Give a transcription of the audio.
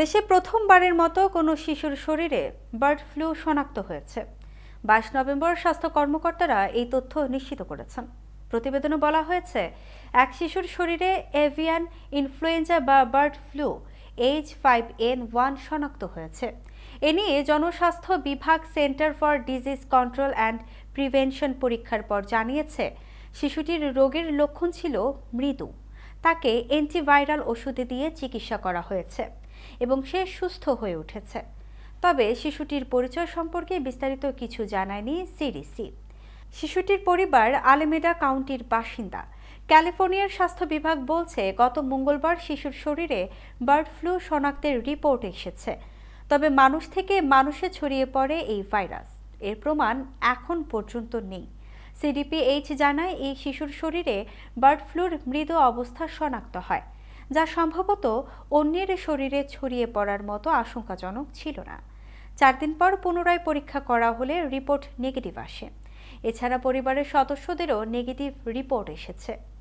দেশে প্রথমবারের মতো কোনো শিশুর শরীরে বার্ড ফ্লু শনাক্ত হয়েছে। বাইশ নভেম্বর স্বাস্থ্য কর্মকর্তারা এই তথ্য নিশ্চিত করেছেন। প্রতিবেদনে বলা হয়েছে, এক শিশুর শরীরে এভিয়ান, ইনফ্লুয়েঞ্জা বা bird flu H five N one শনাক্ত হয়েছে। এ নিয়ে জনস্বাস্থ্য বিভাগ, center for disease control and prevention পরীক্ষার পর জানিয়েছে, শিশুটির রোগের লক্ষণ ছিল মৃদু। তাকে অ্যান্টিভাইরাল ওষুধ দিয়ে চিকিৎসা করা হয়েছে। এবং সে সুস্থ হয়ে উঠেছে। তবে শিশুটির পরিচয় সম্পর্কে বিস্তারিত কিছু জানায়নি সিডিসি শিশুটির পরিবার আলেমেডা কাউন্টির বাসিন্দা। ক্যালিফোর্নিয়ার স্বাস্থ্য বিভাগ বলছে, গত মঙ্গলবার শিশুর শরীরে বার্ড ফ্লু শনাক্তের রিপোর্ট এসেছে। তবে মানুষ থেকে মানুষে ছড়িয়ে পড়ে এই ভাইরাস। এর প্রমাণ এখন পর্যন্ত নেই। সিডিপিএইচ জানায়, এই শিশুর শরীরে বার্ড ফ্লুর মৃদু অবস্থা শনাক্ত হয়। যা সম্ভবত অন্যের শরীরে ছড়িয়ে পড়ার মতো আশঙ্কাজনক ছিল না। চার দিন পর পুনরায় পরীক্ষা করা হলে রিপোর্ট নেগেটিভ আসে। এছাড়া পরিবারের সদস্যদেরও নেগেটিভ রিপোর্ট এসেছে।